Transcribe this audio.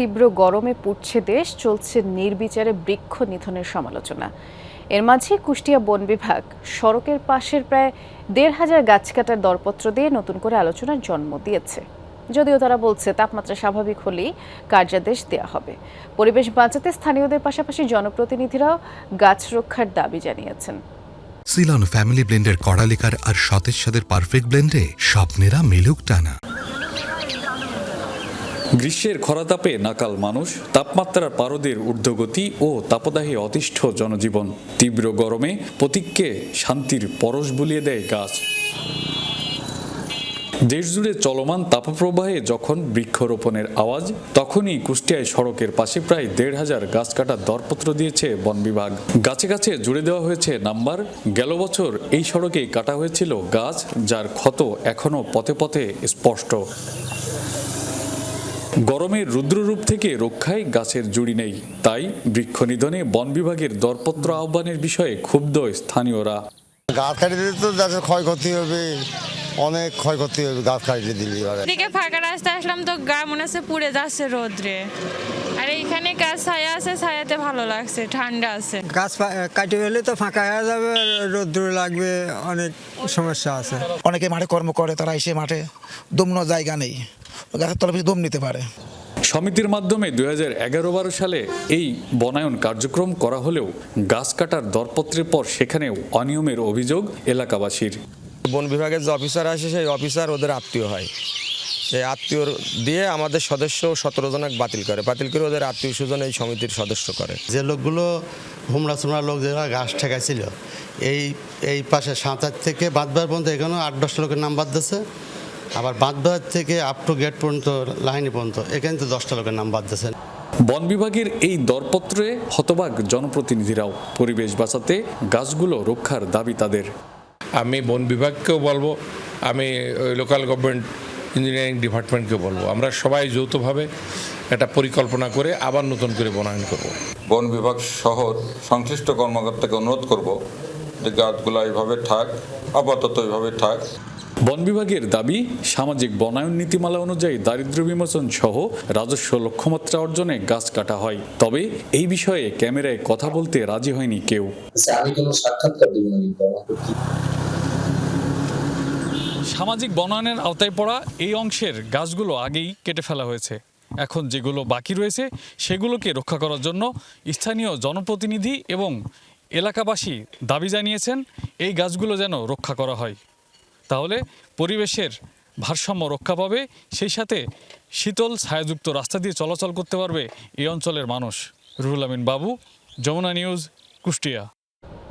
তীব্র গরমে পুড়ছে দেশ, চলছে নির্বিচারে বৃক্ষ নিধনের সমালোচনা। এর মাঝে কুষ্টিয়া বন বিভাগ, সড়কের পাশের প্রায় দেড় হাজার গাছ কাটার দরপত্র দিয়ে নতুন করে আলোচনার জন্ম দিয়েছে। যদিও তারা বলছে তাপমাত্রা স্বাভাবিক হলেই কার্যাদেশ দেওয়া হবে। পরিবেশ বাঁচাতে স্থানীয়দের পাশাপাশি জনপ্রতিনিধিরাও গাছ রক্ষার দাবি জানিয়েছেন। সিলন ফ্যামিলি ব্লেন্ডের কড়ালিকার আর সতেজ সাদের পারফেক্ট ব্লেন্ডে স্বপ্নেরা মিলুক টানা। গ্রীষ্মের খরাতাপে নাকাল মানুষ, তাপমাত্রার পারদের ঊর্ধ্বগতি ও তাপদাহে অতিষ্ঠ জনজীবন। তীব্র গরমে প্রতীককে শান্তির পরশ বুলিয়ে দেয় গাছ। দেশজুড়ে চলমান তাপপ্রবাহে যখন বৃক্ষরোপণের আওয়াজ, তখনই কুষ্টিয়ায় সড়কের পাশে প্রায় দেড় হাজার গাছ কাটার দরপত্র দিয়েছে বন বিভাগ। গাছে গাছে জুড়ে দেওয়া হয়েছে নাম্বার। গেল বছর এই সড়কে কাটা হয়েছিল গাছ, যার ক্ষত এখনও পথে পথে স্পষ্ট। গরমের রুদ্ররূপ থেকে রক্ষায় গাছের জুড়ি নেই। তাই বৃক্ষ নিধনে বন বিভাগের দরপত্র আহ্বানের বিষয়ে ক্ষুব্ধ স্থানীয়রা। গাছ কাটি দিলে তো গাছের ক্ষয়ক্ষতি হবে অনেক ক্ষয়ক্ষতি হবে গাছ কাটিয়ে দিলে এবারে। দিকে ফাঁকা রাস্তায় আসলাম তো গা মনে হচ্ছে পুড়ে যাচ্ছে রোদ্রে। আর এইখানে গাছ ছায়া আছে ছায়াতে ভালো লাগছে ঠান্ডা আছে। গাছ ফা- কাটি হলে তো ফাঁকা হয়ে যাবে রোদ্র লাগবে অনেক সমস্যা আছে। অনেকে মাঠে কর্ম করে তারা এসে মাঠে দুমনো জায়গা নেই। গাছের তলা বেশি দম নিতে পারে। সমিতির মাধ্যমে দুই হাজার এগারো বারো সালে এই বনায়ন কার্যক্রম করা হলেও গাছ কাটার দরপত্রের পর সেখানেও অনিয়মের অভিযোগ এলাকাবাসীর। বন বিভাগের যে অফিসার আসে সেই অফিসার ওদের আত্মীয় হয়। সেই আত্মীয় দিয়ে আমাদের সদস্য সতেরো জনক বাতিল করে। বাতিল করে ওদের আত্মীয় স্বজন এই সমিতির সদস্য করে। যে লোকগুলো হুমড়া চুমড়া লোক যারা ঘাস ঠেকাইছিল এই এই পাশে সাঁতার থেকে বাঁধবার পর্যন্ত এখানেও আট দশটা লোকের নাম বাদ দিয়েছে। আবার বাঁধবার থেকে আপ টু গেট পর্যন্ত লাইনে পর্যন্ত এখানে তো দশটা লোকের নাম বাদ দিয়েছে বন বিভাগের এই দরপত্রে হতবাক জনপ্রতিনিধিরাও পরিবেশ বাঁচাতে গাছগুলো রক্ষার দাবি তাদের। আমি বন বিভাগকেও বলব আমি লোকাল গভর্নমেন্ট ইঞ্জিনিয়ারিং ডিপার্টমেন্টকেও বলব। আমরা সবাই যৌথভাবে একটা পরিকল্পনা করে আবার নতুন করে বনায়ন করব। বন বিভাগ সহ সংশ্লিষ্ট কর্মকর্তাকে অনুরোধ করব যে গাছগুলো এইভাবে থাক আপাতত এইভাবে থাক। বন বিভাগের দাবি সামাজিক বনায়ন নীতিমালা অনুযায়ী দারিদ্র্য বিমোচন সহ রাজস্ব লক্ষ্যমাত্রা অর্জনে গাছ কাটা হয়। তবে এই বিষয়ে ক্যামেরায় কথা বলতে রাজি হয়নি কেউ। আমি কোনো সাক্ষাৎকার দিব না কিন্তু আমাকে কি সামাজিক বনায়নের আওতায় পড়া এই অংশের গাছগুলো আগেই কেটে ফেলা হয়েছে। এখন যেগুলো বাকি রয়েছে সেগুলোকে রক্ষা করার জন্য স্থানীয় জনপ্রতিনিধি এবং এলাকাবাসী দাবি জানিয়েছেন এই গাছগুলো যেন রক্ষা করা হয়। তাহলে পরিবেশের ভারসাম্য রক্ষা পাবে, সেই সাথে শীতল ছায়াযুক্ত রাস্তা দিয়ে চলাচল করতে পারবে এই অঞ্চলের মানুষ। রুহুল আমিন বাবু, যমুনা নিউজ, কুষ্টিয়া।